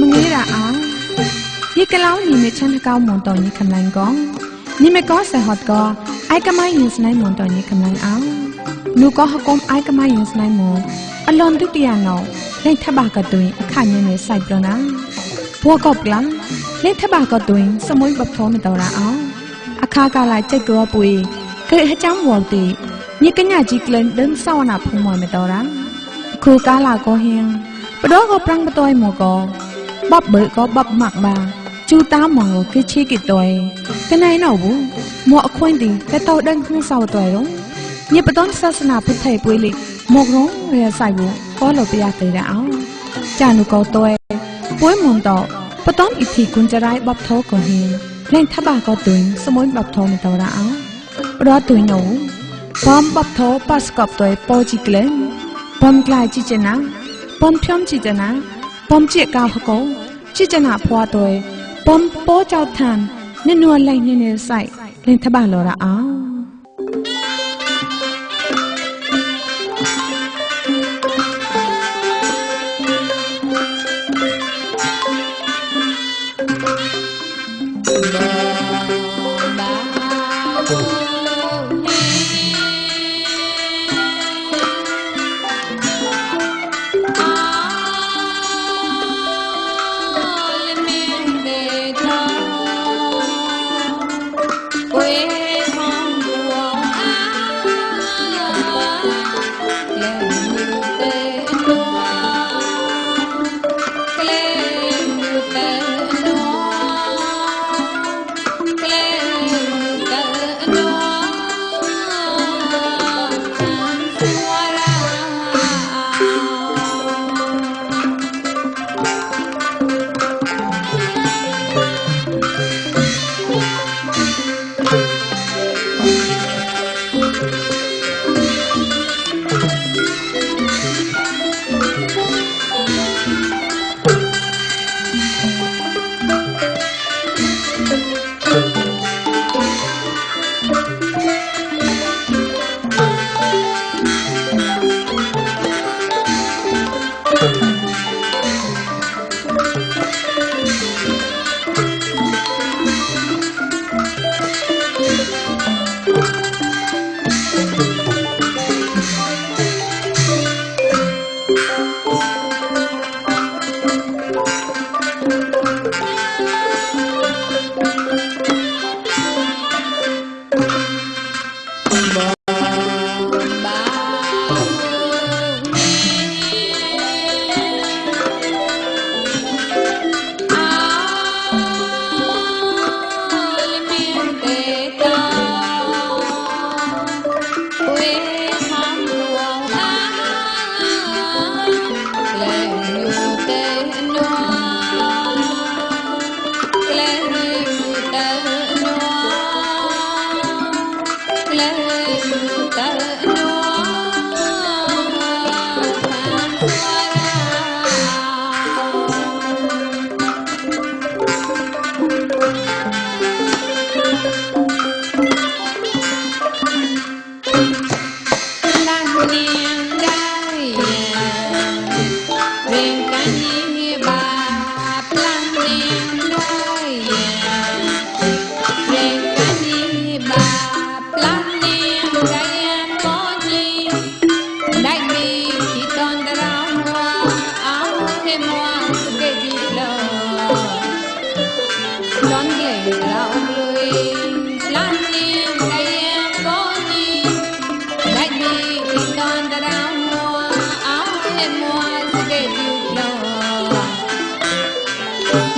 មងីរ៉ាអងយីកឡោនីមេឆាន់កោមនតនីកំឡាញ់កងនីមេកោសេះហត់កោឯកមៃយិនស្នៃមនតនីកំឡាញ់អោនូកោហកុំឯកមៃយិនស្នៃមនអលនទុតិយាណោលេខថាបាកតុញអខញមេសៃប្រណាបួកបឡាលេខថាបាកតុញសមុយបបធមតរ៉ាអោអខាកាឡាចិត្តក្រពួយគេហចាំវងទីញីកញ្ញាជីក្លែងដឹងសវនាភូមិមតរ៉ា គ្រូកាលាក៏ហៀងបដោះក៏ប្រាំងបតយមកក៏បបបើក៏បបម៉ាក់បាជូតាមមកគេឈីគេតយកណៃណោវមកអខ្វែងទីតែតោដឹងក្នុងសៅតយរងញាបតនសាសនាពុទ្ធិពុយលីមករងរាសៃមកក៏លោប្រះទៅរអោចានុក៏តយពុយមុនតបតនអ៊ីធីគុនចរៃបបធោក៏ហៀងលែងថាបាក៏ទុញសមុនបបធោមិនតរអោរត់ទុញណោបំបបធោប៉ស្កបតយពោជីក្លែង ปนกลายจิจนะปนพิมจิจนะปนเจียกาวพะโกจิจนะพัวตวยปนโปเจ้าทานนนัวไลเนเนใส่เล่นทบาลอระอา Tara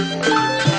Música